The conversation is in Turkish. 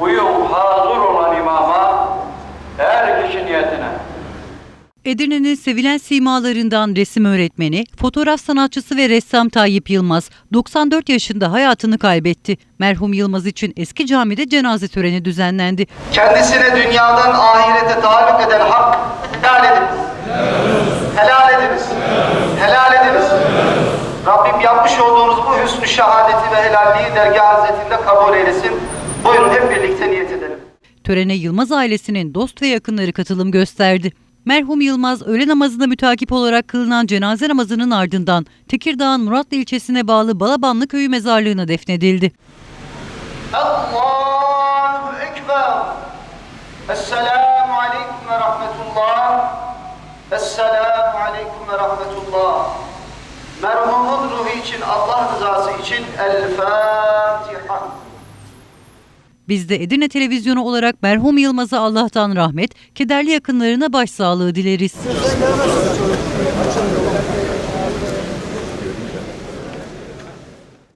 Uyum hazır olan imama, her kişi niyetine. Edirne'nin sevilen simalarından resim öğretmeni, fotoğraf sanatçısı ve ressam Tayyip Yılmaz 94 yaşında hayatını kaybetti. Merhum Yılmaz için eski camide cenaze töreni düzenlendi. Kendisine dünyadan ahirete taluk eden hak helal ediniz. Helal ediniz. Helal ediniz. Rabbim yapmış olduğunuz bu hüsnü şehadeti ve helalliği dergah hazretinde kabul eylesin. Törene Yılmaz ailesinin dost ve yakınları katılım gösterdi. Merhum Yılmaz öğle namazına mütakip olarak kılınan cenaze namazının ardından Tekirdağ'ın Muratlı ilçesine bağlı Balabanlı köyü mezarlığına defnedildi. Allahu Ekber. Esselamu Aleyküm ve Rahmetullah. Esselamu Aleyküm ve Rahmetullah. Merhumun ruhu için, Allah rızası için El Fatiha. Biz de Edirne Televizyonu olarak merhum Yılmaz'a Allah'tan rahmet, kederli yakınlarına başsağlığı dileriz.